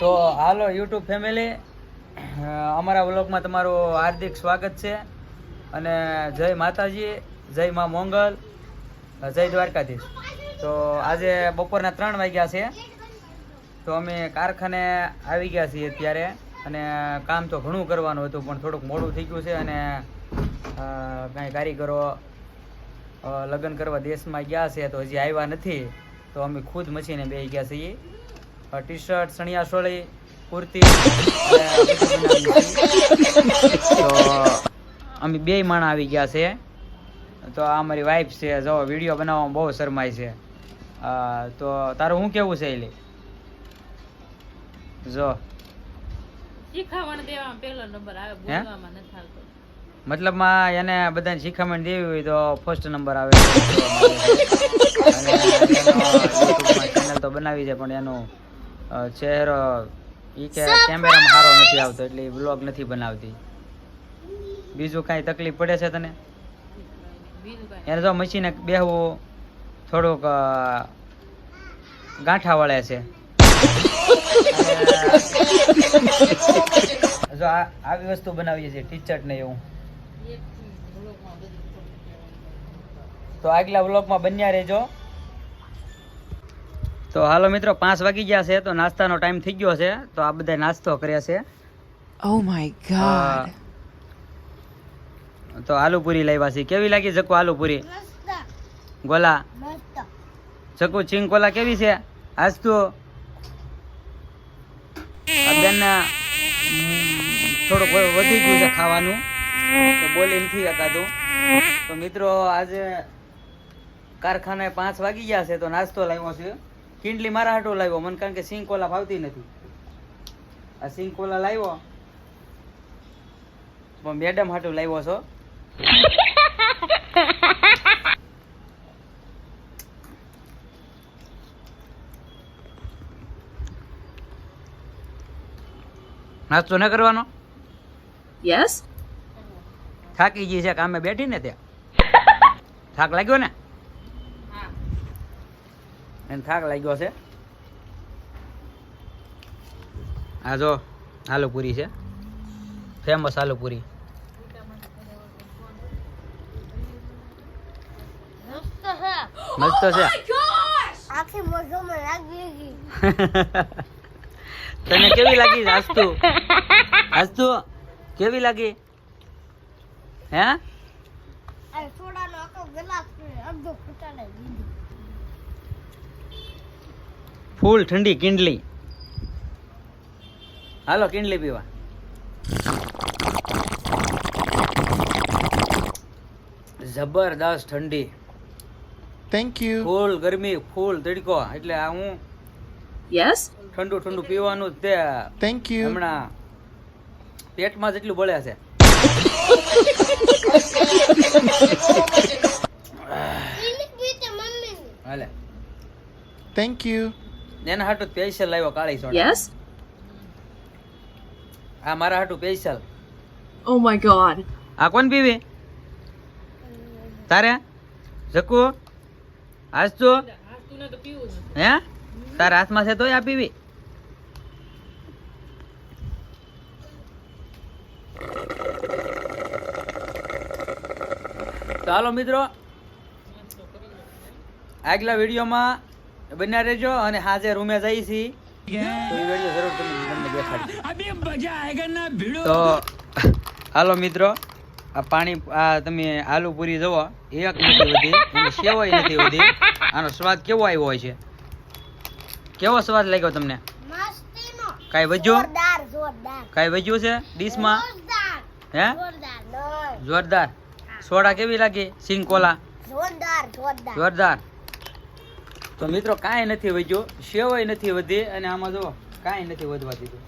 તો હાલો, YouTube family. અમારા વ્લોગમાં તમારું હાર્દિક સ્વાગત છે. અને જય માતાજી, જય મા મોંગલ, જય દ્વારકાધીશ. તો આજે બપોરના ત્રણ વાગ્યા છે. તો અમે કારખાને આવી ગયા છીએ અત્યારે. અને કામ તો ઘણું કરવાનું હતું, પણ થોડુંક મોડું થઈ ગયું છે અને કાંઈ કારીગરો લગ્ન કરવા દેશમાં ગયા છે, તો હજી આવ્યા નથી. તો અમે ખુદ મશીને બે ગયા છીએ. ટી શર્ટ સણિયા સોળી કુર્તી બધું અમે બે માણા આવી ગયા છે. તો આ મારી વાઈફ છે. જો વીડિયો બનાવવામાં બહુ શરમાય છે. તો તારું શું કેવું છે એલી? જો. શીખામણ દેવામાં પહેલો નંબર આવે બોલવામાં નથી આવતો મતલબમાં એને બધાને શીખામણ દેવી હોય તો ફર્સ્ટ નંબર આવે. ચેનલ તો બનાવી છે પણ એનો ચહેરો એ કે કેમેરામાં સારો નથી આવતો એટલે વ્લોગ નથી બનાવતી. બીજું કાંઈ તકલીફ પડે છે તને? એને જો મશીને બેહવું થોડુંક ગાંઠા વળે છે. જો આ આવી વસ્તુ બનાવીએ છીએ ટીચર્ટ ને એવું. તો આગલા વ્લોગમાં બન્યા રહેજો. તો હાલો મિત્રો પાંચ વાગી ગયા છે તો નાસ્તાનો ટાઈમ થઈ ગયો છે. તો આ બધા નાસ્તો કર્યા છે. ઓ માય ગોડ તો આલુપુરી લાવ્યા છે. કેવી લાગી જકુ આલુપુરી? ગોલા? જકુ ચિંકોલા કોલા કેવી છે? આજ તો આ બેન થોડુંક વધી ગયું છે ખાવાનું. તો બોલી નથી અકાતું તો મિત્રો આજે કારખાને પાંચ વાગી ગયા છે તો નાસ્તો લાવ્યો છે. કિંડલી મારા હાટો લાવ્યો. મને કારણ કે સિંગ કોલા ભાવતી નથી. આ સિંગ કોલા લાવ્યો. પણ મેડમ હાટો લાવ્યો છો. નાસ્તો ન કરવાનો? યસ થાકી ગઈ છે કામે બેઠી ને ત્યાં? થાક લાગ્યો ને? એને થાક લાગ્યો છે. આ જો આલુપુરી છે. ફેમસ આલુપુરી. મસ્ત છે. ગઈ. તને કેવી લાગી આસ્તુ આસ્તુ કેવી લાગી? હે? સોડાનો આખો ગ્લાસ અડધો ફૂટાડે દીધી ફૂલ ઠંડી કિંડલી. હાલો કિંડલી પીવા. જબરદસ્ત ઠંડી. થેન્ક યુ ફૂલ ગરમી ફૂલ તડકો. એટલે આ હું યસ ઠંડુ ઠંડુ પીવાનું જ તે થેન્ક યુ હમણાં પેટમાં જેટલું બળે છે. હાલે. Thank you. એના હાટું સ્પેશિયલ લાવ્યો કાળી સોડા યસ આ મારા હાટું સ્પેશિયલ ઓ માય ગોડ આ કોણ પીવે? તારે? જકુ? આજ તો. હે? તારા હાથમાં છે તોય આ પીવી. ચાલો મિત્રો આગલા વિડીયોમાં બન્યા રહેજો અને હાજે રૂમે જઈ છી. તો હાલો મિત્રો આ પાણી આ તમે આલુ પૂરી જવો એક નથી વધી અને સેવાય નથી વધી આનો સ્વાદ કેવો આવ્યો હોય છે? કેવો સ્વાદ લાગ્યો તમને? મસ્તીનો. કાંઈ જોરદાર કાંઈ વજ્યું છે ડીશમાં? જોરદાર હે? જોરદાર સોડા કેવી લાગી? સિંગ કોલા જોરદાર જોરદાર. જોરદાર. તો મિત્રો કાંઈ નથી વધ્યો સેવાય નથી વધી અને આમાં જો કાંઈ નથી વધવા દીધું.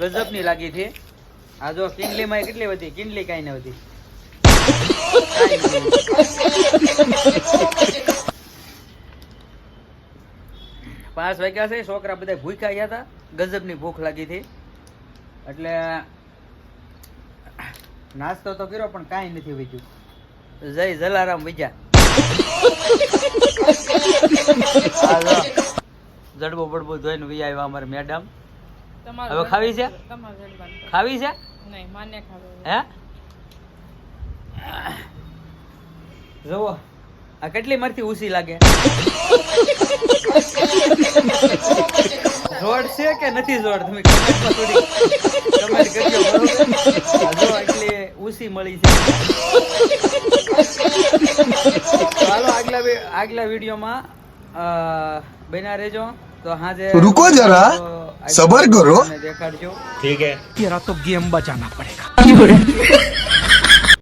ગજબની લાગી છે. આ જો કિંડલીમાં કેટલી વધી, કિંડલી કાંઈ ન વધી. પાંચ વાગ્યા છે, છોકરા બધા ભૂખ્યા ગયા હતા. ગજબની ભૂખ લાગી હતી એટલે નાસ્તો તો કર્યો, પણ કાંઈ નથી વીજ્યું જય જલારામ બીજા જડબો બડબો ધોઈને વી આવ્યા અમારે મેડમ. તમારું હવે ખાવી છે? તમારું ખાવી છે? નહીં માન્ય ખાવું હે? જુઓ આ કેટલી મરથી ઉસી લાગે? જોડ કે નથી જોડ? તમે એટલે ઉસી મળી છે. ચાલો આગલા આગલા વિડીયોમાં બન્યા રહેજો. તો હાજે રૂકો જરા. સબર કરો. દેખાડજો. ઠીક હે તો ગેમ બચાના પડેગા